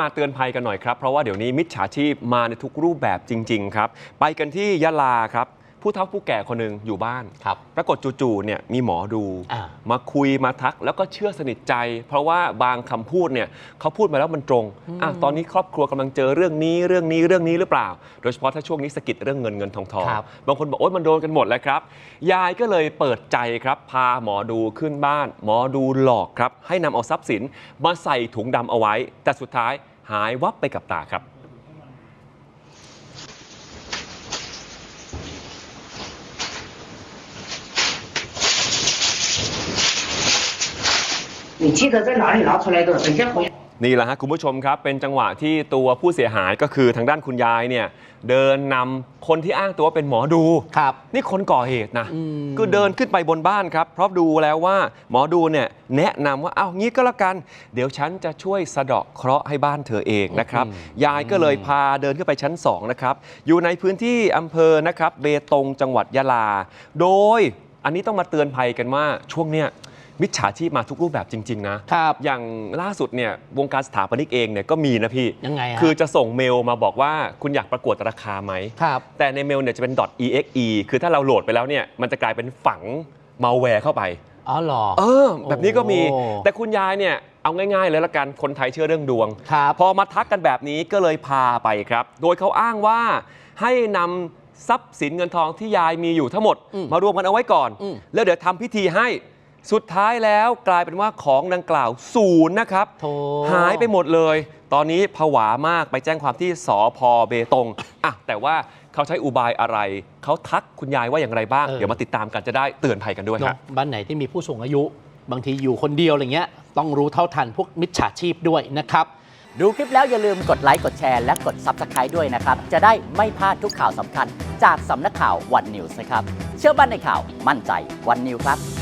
มาเตือนภัยกันหน่อยครับ เพราะว่าเดี๋ยวนี้มิจฉาชีพมาในทุกรูปแบบจริง ๆ ครับ ไปกันที่ยะลาครับ ผู้เฒ่าผู้แก่คนหนึ่งอยู่บ้าน ครับปรากฏจู่ๆเนี่ยมีหมอดู อ่า มาคุยมาทักแล้วก็เชื่อสนิทใจ เพราะว่าบางคำพูดเนี่ยเขาพูดมาแล้วมันตรงอะตอนนี้ครอบครัวกำลังเจอเรื่องนี้เรื่องนี้เรื่องนี้หรือเปล่า โดยเฉพาะถ้าช่วงนี้สะกิดเรื่องเงินเงินทองทองครับ บางคนบอกโอ๊ยมันโดนกันหมดแล้วครับ ยายก็เลยเปิดใจครับพาหมอดูขึ้นบ้าน หมอดูหลอกครับให้นำเอาทรัพย์สินมาใส่ถุงดำเอาไว้ แต่สุดท้ายหายวับไปกับตาครับ 你记得在哪里拿出来的？等一下回。 นี่แหละฮะคุณผู้ชมครับ เป็นจังหวะที่ตัวผู้เสียหายก็คือทางด้านคุณยายเนี่ยเดินนำคนที่อ้างตัวเป็นหมอดู ครับ นี่คนก่อเหตุนะ อืม คือเดินขึ้นไปบนบ้านครับ เพราะดูแล้วว่าหมอดูเนี่ยแนะนำว่า เอ้างี้ก็แล้วกัน เดี๋ยวฉันจะช่วยสะเดาะเคราะห์ให้บ้านเธอเองนะครับ ยายก็เลยพาเดินขึ้นไปชั้น 2 นะครับ อยู่ในพื้นที่อำเภอนะครับ เบตงจังหวัดยะลา โดยอันนี้ต้องมาเตือนภัยกันว่าช่วงเนี้ย มิจฉาชีพมาทุกรูปแบบจริง ๆ นะ ครับ อย่างล่าสุดเนี่ยวงการสถาปนิกเองเนี่ยก็มีนะพี่ยังไงฮะ คือจะส่งเมลมาบอกว่าคุณอยากประกวดราคาไหม ครับ แต่ในเมลเนี่ยจะเป็น .exe คือถ้าเราโหลดไปแล้วเนี่ยมันจะกลายเป็นฝังมาแวร์เข้าไป อ๋อเหรอ เออ แบบนี้ก็มี โอ้ แต่คุณยายเนี่ยเอาง่ายๆเลยละกันคนไทยเชื่อเรื่องดวง ครับ พอมาทักกันแบบนี้ก็เลยพาไปครับ โดยเขาอ้างว่าให้นำทรัพย์สินเงินทองที่ยายมีอยู่ทั้งหมด อืมมารวมกันเอาไว้ก่อน อืม แล้วเดี๋ยวทำพิธีให้ สุดท้ายแล้วกลายเป็นว่าของดังกล่าวศูนย์นะครับ โถ หายไปหมดเลย ตอนนี้ผวามากไปแจ้งความที่สอพเบตงอะแต่ว่าเขาใช้อุบายอะไร เขาทักคุณยายว่าอย่างไรบ้าง เออ เดี๋ยวมาติดตามกันจะได้เตือนภัยกันด้วยเนครัอะบบ้านไหนที่มีผู้สูงอายุ บางทีอยู่คนเดียวอะไรเงี้ย ต้องรู้เท่าทันพวกมิจฉาชีพด้วยนะครับ ดูคลิปแล้วอย่าลืมกดไลค์ กดแชร์และกด Subscribe ด้วยนะครับ จะได้ไม่พลาดทุกข่าวสำคัญ จากสำนักข่าววันนิวส์นะครับ เชื่อมั่นในข่าวมั่นใจวันนิวครับ